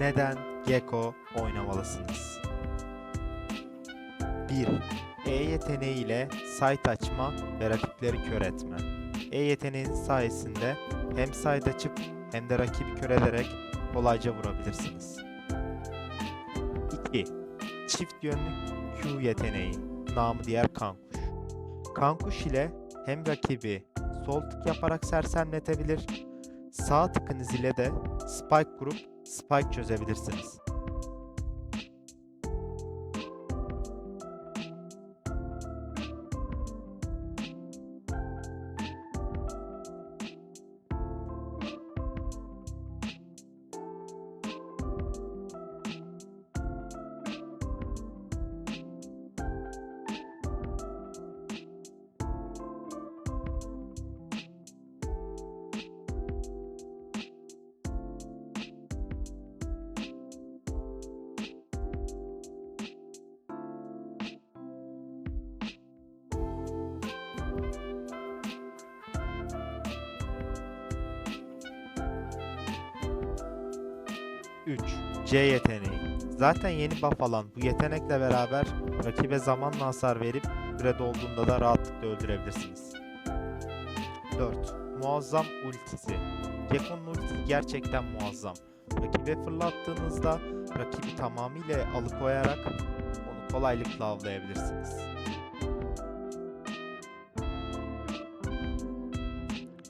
neden Gecko oynamalısınız? 1. E yeteneği ile site açma ve rakipleri kör etme. E yeteneğiniz sayesinde hem site açıp hem de rakibi kör ederek kolayca vurabilirsiniz. 2. Çift yönlü Q yeteneği, namı diğer kankuş. Kankuş ile hem rakibi sol tık yaparak sersemletebilir, sağ tıkınız ile de spike kurup spike çözebilirsiniz. Üç, C yeteneği. Zaten yeni buff alan bu yetenekle beraber rakibe zamanla hasar verip süre dolduğunda da rahatlıkla öldürebilirsiniz. 4. Muazzam ultisi. Gekko'nun ultisi gerçekten muazzam. Rakibe fırlattığınızda rakibi tamamıyla alıkoyarak onu kolaylıkla avlayabilirsiniz.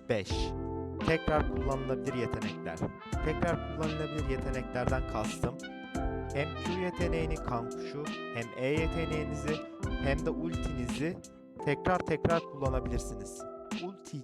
5. Tekrar kullanılabilir yetenekler. Tekrar kullanılabilir yeteneklerden kastım hem Q yeteneğini kankuşu hem E yeteneğinizi hem de ultinizi tekrar tekrar kullanabilirsiniz. Ulti